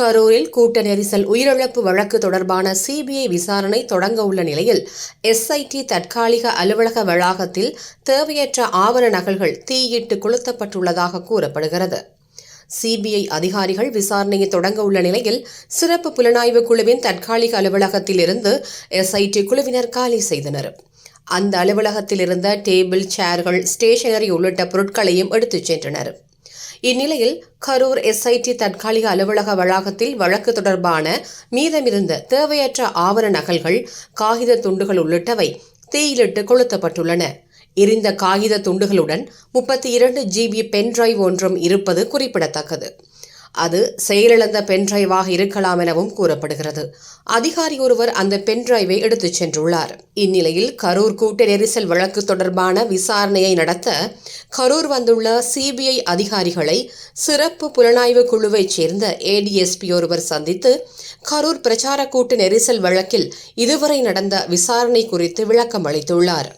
கரூரில் கூட்ட நெரிசல் உயிரிழப்பு வழக்கு தொடர்பான சிபிஐ விசாரணை தொடங்க உள்ள நிலையில் எஸ்ஐடி தற்காலிக அலுவலக வளாகத்தில் தேவையற்ற ஆவண நகல்கள் தீயிட்டு கொளுத்தப்பட்டுள்ளதாக கூறப்படுகிறது. சிபிஐ அதிகாரிகள் விசாரணையை தொடங்க உள்ள நிலையில் சிறப்பு புலனாய்வு குழுவின் தற்காலிக அலுவலகத்தில் இருந்து எஸ்ஐடி குழுவினர் காலி செய்தனர். அந்த அலுவலகத்தில் இருந்த டேபிள் சேர்கள் ஸ்டேஷனரி உள்ளிட்ட பொருட்களையும் எடுத்துச் சென்றனர். இந்நிலையில் கரூர் எஸ்ஐடி தற்காலிக அலுவலக வளாகத்தில் வழக்கு தொடர்பான மீதமிருந்த தேவையற்ற ஆவண நகல்கள் காகித துண்டுகள் உள்ளிட்டவை தீயிலிட்டு கொளுத்தப்பட்டுள்ளன. எரிந்த காகித துண்டுகளுடன் முப்பத்தி இரண்டு ஜிபி பென்டிரைவ் ஒன்றும் இருப்பது குறிப்பிடத்தக்கது. அது செயலிழந்த பென்டிரைவாக இருக்கலாம் எனவும் கூறப்படுகிறது. அதிகாரி ஒருவர் அந்த பென்டிரைவை எடுத்துச் சென்றுள்ளார். இந்நிலையில் கரூர் கூட்ட நெரிசல் வழக்கு தொடர்பான விசாரணையை நடத்த கரூர் வந்துள்ள சிபிஐ அதிகாரிகளை சிறப்பு புலனாய்வு குழுவைச் சேர்ந்த ஏடிஎஸ்பி ஒருவர் சந்தித்து கரூர் பிரச்சார கூட்டு நெரிசல் வழக்கில் இதுவரை நடந்த விசாரணை குறித்து விளக்கம் அளித்துள்ளார்